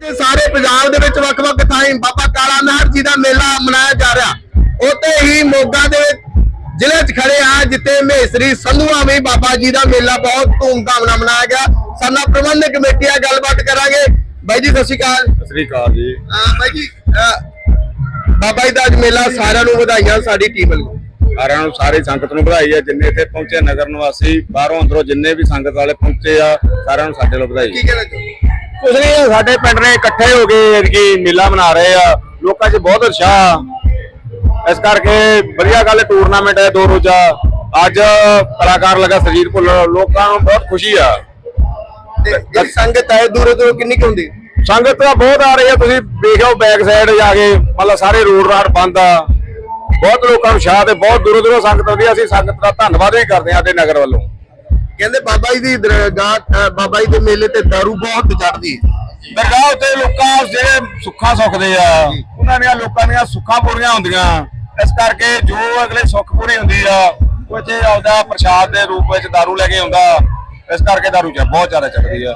ਤੇ ਸਾਰੇ ਪੰਜਾਬ ਦੇ ਵਿੱਚ ਵੱਖ-ਵੱਖ ਥਾਈਂ ਬਾਬਾ ਕਾਲਾ ਨਾਰ ਜੀ ਦਾ ਮੇਲਾ ਮਨਾਇਆ ਜਾ ਰਿਹਾ। ਉੱਥੇ ਹੀ ਮੋਗਾ ਦੇ ਜ਼ਿਲ੍ਹੇ 'ਚ ਖੜੇ ਆ ਜਿੱਥੇ ਮਹੇਸਰੀ ਸੰਧੂਆ ਵੀ ਬਾਬਾ ਜੀ ਦਾ ਮੇਲਾ ਬਹੁਤ ਧੂਮਧਾਮ ਨਾਲ ਮਨਾਇਆ ਗਿਆ। ਸਾਡਾ ਪ੍ਰਬੰਧਕ ਕਮੇਟੀ ਆ ਗੱਲਬਾਤ ਕਰਾਂਗੇ। ਬਾਈ ਜੀ ਸਤਿ ਸ਼੍ਰੀ ਅਕਾਲ। ਸਤਿ ਸ੍ਰੀ ਅਕਾਲ ਜੀ। ਅਹ ਬਾਈ ਜੀ ਅਹ ਬਾਬਾ ਜੀ ਦਾ ਅੱਜ ਮੇਲਾ ਸਾਰਿਆਂ ਨੂੰ ਵਧਾਈਆਂ ਸਾਡੀ ਟੀਮ ਵੱਲੋਂ। ਸਾਰਿਆਂ ਨੂੰ ਸਾਰੀ ਸੰਗਤ ਨੂੰ ਵਧਾਈ ਹੈ ਜਿੰਨੇ ਇੱਥੇ ਪਹੁੰਚੇ ਨਗਰ ਨਿਵਾਸੀ ਬਾਹਰੋਂ ਅੰਦਰੋਂ ਜਿੰਨੇ ਵੀ ਸੰਗਤ ਵਾਲੇ ਪਹੁੰਚੇ ਆ ਸਾਰਿਆਂ ਨੂੰ ਸਾਡੇ ਵੱਲੋਂ ਵਧਾਈ ਕੀ ਕਹਿਣਾ ਚਾਹੁੰਦੇ ਕੁਝ ਨਹੀਂ ਸਾਡੇ ਪਿੰਡ ਨੇ ਇਕੱਠੇ ਹੋ ਕੇ ਇਰਗੀ ਮੇਲਾ ਮਨਾ ਰਹੇ ਆ। ਲੋਕਾਂ 'ਚ ਬਹੁਤ ਉਤਸ਼ਾਹ ਇਸ ਕਰਕੇ ਵਧੀਆ ਗੱਲ ਟੂਰਨਾਮੈਂਟ ਹੈ ਦੋ ਰੋਜ਼ਾ। ਅੱਜ ਕਲਾਕਾਰ ਲੱਗਾ ਸਰਜੀਤ ਭੁੱਲਰ ਲੋਕਾਂ ਨੂੰ ਬਹੁਤ ਖੁਸ਼ੀ ਆ। ਤੇ ਸੰਗਤ ਹੈ ਦੂਰੋਂ ਦੂਰੋਂ ਕਿੰਨੀ ਕੁ ਹੁੰਦੀ? ਸੰਗਤ ਤਾਂ ਬਹੁਤ ਆ ਰਹੀ ਆ ਤੁਸੀਂ ਦੇਖਿਓ ਬੈਕ ਸਾਈਡ ਜਾ ਕੇ ਮਤਲਬ ਸਾਰੇ ਰੋਡ ਰਾਡ ਬੰਦ ਆ। ਬਹੁਤ ਲੋਕਾਂ ਨੂੰ ਉਤਸ਼ਾਹ ਤੇ ਬਹੁਤ ਦੂਰੋਂ ਦੂਰੋਂ ਸੰਗਤ ਆਉਂਦੀ ਆ। ਅਸੀਂ ਸੰਗਤ ਦਾ ਧੰਨਵਾਦ ਵੀ ਕਰਦੇ ਹਾਂ ਸਾਡੇ ਨਗਰ ਵੱਲੋਂ। ਕਹਿੰਦੇ ਬਾਬਾ ਜੀ ਦੀ ਦਰਗਾਹ ਬਾਬਾ ਜੀ ਦੇ ਮੇਲੇ ਤੇ ਦਾਰੂ ਬਹੁਤ ਚੜਦੀ ਦਰਗਾਹ ਉੱਤੇ ਲੋਕਾਂ ਜਿਹੜੇ ਸੁੱਖਾਂ ਸੁੱਖਦੇ ਆ ਉਹਨਾਂ ਦੀਆਂ ਲੋਕਾਂ ਦੀਆਂ ਸੁੱਖਾਂ ਪੂਰੀਆਂ ਹੁੰਦੀਆਂ। ਇਸ ਕਰਕੇ ਜੋ ਅਗਲੇ ਸੁੱਖ ਪੂਰੀ ਹੁੰਦੀ ਆ ਉਹ ਇੱਥੇ ਆਉਦਾ ਪ੍ਰਸ਼ਾਦ ਦੇ ਰੂਪ ਵਿੱਚ ਦਾਰੂ ਲੈ ਕੇ ਆਉਂਦਾ। ਇਸ ਕਰਕੇ ਦਾਰੂ ਚ ਬਹੁਤ ਜ਼ਿਆਦਾ ਚੱਲਦੀ ਆ।